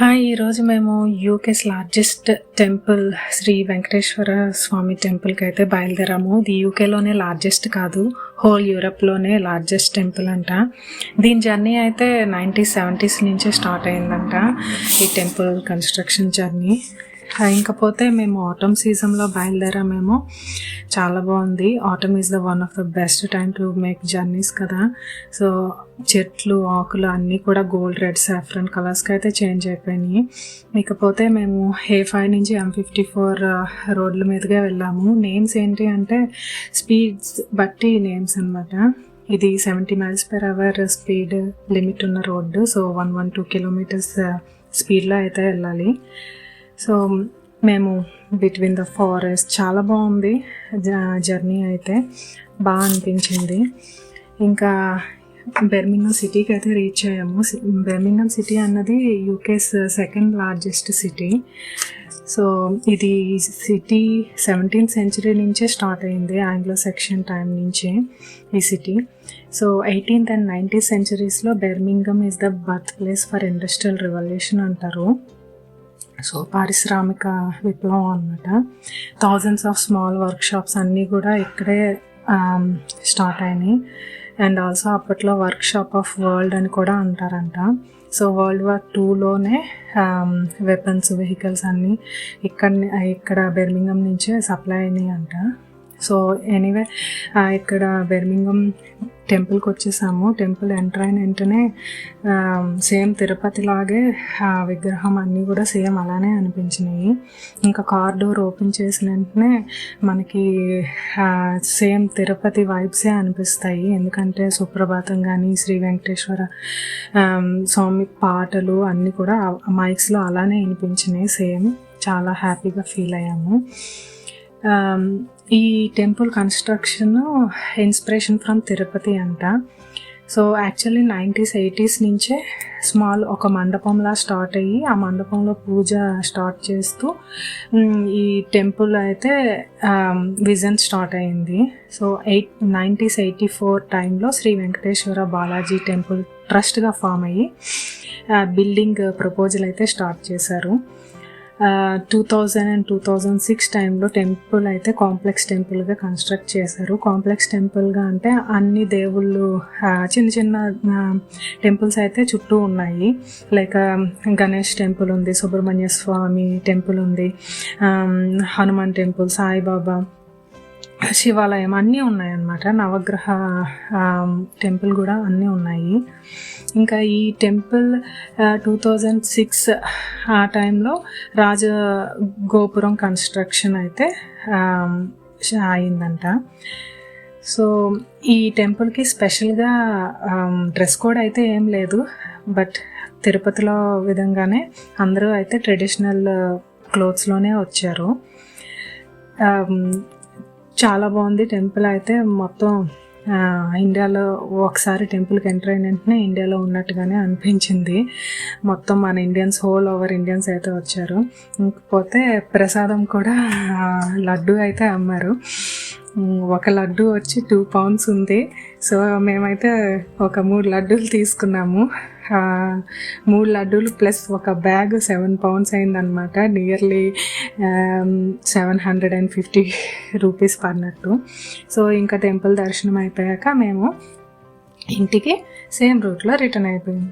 Hi ఈరోజు మేము UK's largest temple Shri Venkateswara Swamy టెంపుల్కి అయితే బయలుదేరాము. ఇది యూకేలోనే లార్జెస్ట్ కాదు హోల్ యూరప్లోనే లార్జెస్ట్ టెంపుల్ అంట. దీని జర్నీ అయితే నైన్టీన్ సెవెంటీస్ నుంచే స్టార్ట్ అయిందంట ఈ టెంపుల్ కన్స్ట్రక్షన్ జర్నీ. ఇంకపోతే మేము ఆటమ్ సీజన్లో బయలుదేరామేమో. చాలా బాగుంది. Autumn is the one of the best time to make journeys కదా. సో చెట్లు ఆకులు అన్నీ కూడా గోల్డ్ రెడ్ సాఫ్రన్ కలర్స్కి అయితే చేంజ్ అయిపోయినాయి. ఇకపోతే మేము హే ఫైవ్ నుంచి ఎం ఫిఫ్టీ ఫోర్ రోడ్ల మీదుగా వెళ్ళాము. నేమ్స్ ఏంటి అంటే స్పీడ్స్ బట్టి నేమ్స్ అనమాట ఇది seventy miles per hour speed limit ఉన్న road. So one one two kilometres స్పీడ్లో అయితే వెళ్ళాలి. సో మేము బిట్వీన్ ద ఫారెస్ట్ చాలా బాగుంది. జర్నీ అయితే బాగా అనిపించింది. ఇంకా బెర్మింగం సిటీకి అయితే రీచ్ అయ్యాము. బెర్మింగం సిటీ అన్నది UK's second largest city so ఇది సిటీ సెవెంటీన్త్ సెంచరీ నుంచే స్టార్ట్ అయింది ఆంగ్లో సెక్షన్ టైం నుంచే ఈ city so eighteenth and nineteenth సెంచరీస్లో Birmingham is the birth place for industrial revolution అంటారు. సో పారిశ్రామిక విప్లవం అనమాట thousands of small workshops అన్నీ కూడా ఇక్కడే um, స్టార్ట్ అయినాయి. అండ్ ఆల్సో అప్పట్లో వర్క్ షాప్ ఆఫ్ వరల్డ్ అని కూడా అంటారంట. సో వరల్డ్ వార్ టూలోనే వెపన్స్ వెహికల్స్ అన్నీ ఇక్కడ ఇక్కడ బెర్మింగం నుంచే సప్లై అయినాయి అంట సో ఎనీవే ఇక్కడ బెర్మింగం టెంపుల్కి వచ్చేసాము. టెంపుల్ ఎంటర్ అయిన వెంటనే సేమ్ తిరుపతి లాగే ఆ విగ్రహం అన్నీ కూడా సేమ్ అలానే అనిపించినాయి. ఇంకా కార్ డోర్ ఓపెన్ చేసిన వెంటనే మనకి సేమ్ తిరుపతి వైబ్సే అనిపిస్తాయి. ఎందుకంటే సుప్రభాతం కానీ శ్రీ వెంకటేశ్వర స్వామి పాటలు అన్నీ కూడా మైక్స్లో అలానే వినిపించినాయి. సేమ్ చాలా హ్యాపీగా ఫీల్ అయ్యాము. ఈ temple construction inspiration from Tirupati అంట. సో యాక్చువల్లీ నైంటీస్ ఎయిటీస్ నుంచే స్మాల్ ఒక మండపంలా స్టార్ట్ అయ్యి ఆ మండపంలో పూజ స్టార్ట్ చేస్తూ ఈ టెంపుల్ అయితే విజన్ స్టార్ట్ అయింది. So eight nineties eighty four టైంలో శ్రీ వెంకటేశ్వర బాలాజీ టెంపుల్ ట్రస్ట్గా ఫామ్ అయ్యి బిల్డింగ్ ప్రపోజల్ అయితే స్టార్ట్ చేశారు. Two thousand and two thousand six టైంలో టెంపుల్ అయితే కాంప్లెక్స్ టెంపుల్గా కన్స్ట్రక్ట్ చేశారు. కాంప్లెక్స్ టెంపుల్గా అంటే అన్ని దేవుళ్ళు చిన్న చిన్న టెంపుల్స్ అయితే చుట్టూ ఉన్నాయి. లైక్ um, గణేష్ టెంపుల్ ఉంది సుబ్రహ్మణ్య స్వామి టెంపుల్ ఉంది um, హనుమాన్ టెంపుల్ సాయిబాబా శివాలయం అన్నీ ఉన్నాయన్నమాట. నవగ్రహ టెంపుల్ కూడా అన్నీ ఉన్నాయి. ఇంకా ఈ టెంపుల్ టూ థౌజండ్ సిక్స్ ఆ టైంలో రాజ గోపురం కన్స్ట్రక్షన్ అయితే అయిందంట సో ఈ టెంపుల్కి స్పెషల్గా డ్రెస్ కోడ్ అయితే ఏం లేదు. బట్ తిరుపతిలో విధంగానే అందరూ అయితే ట్రెడిషనల్ క్లోత్స్లోనే వచ్చారు. చాలా బాగుంది. టెంపుల్ అయితే మొత్తం ఇండియాలో ఒకసారి టెంపుల్కి ఎంటర్ అయిన వెంటనే ఇండియాలో ఉన్నట్టుగానే అనిపించింది. మొత్తం మన ఇండియన్స్ హోల్ ఓవర్ ఇండియన్స్ అయితే వచ్చారు. ఇంకపోతే ప్రసాదం కూడా లడ్డు అయితే అమ్మారు. ఒక లడ్డు వచ్చి టూ పౌండ్స్ ఉంది. సో మేమైతే ఒక మూడు లడ్డూలు తీసుకున్నాము. మూడు లడ్డూలు ప్లస్ ఒక బ్యాగ్ సెవెన్ పౌండ్స్ అయిందనమాట nearly seven hundred and fifty rupees పడినట్టు. సో ఇంకా టెంపుల్ దర్శనం అయిపోయాక మేము ఇంటికి సేమ్ రూట్లో రిటర్న్ అయిపోయింది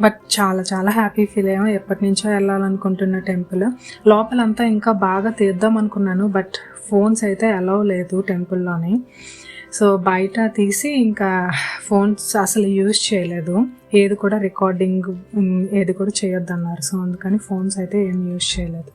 బట్ చాలా చాలా హ్యాపీ ఫీల్ అయ్యాము ఎప్పటి నుంచో వెళ్ళాలనుకుంటున్న టెంపుల్. లోపలంతా ఇంకా బాగా తీద్దాం అనుకున్నాను బట్ ఫోన్స్ అయితే అలౌ లేదు టెంపుల్లోని. సో బయట తీసి ఇంకా ఫోన్స్ అసలు యూజ్ చేయలేదు. ఏది కూడా రికార్డింగ్ ఏది కూడా చేయొద్దన్నారు. సో అందుకని ఫోన్స్ అయితే ఏం యూజ్ చేయలేదు.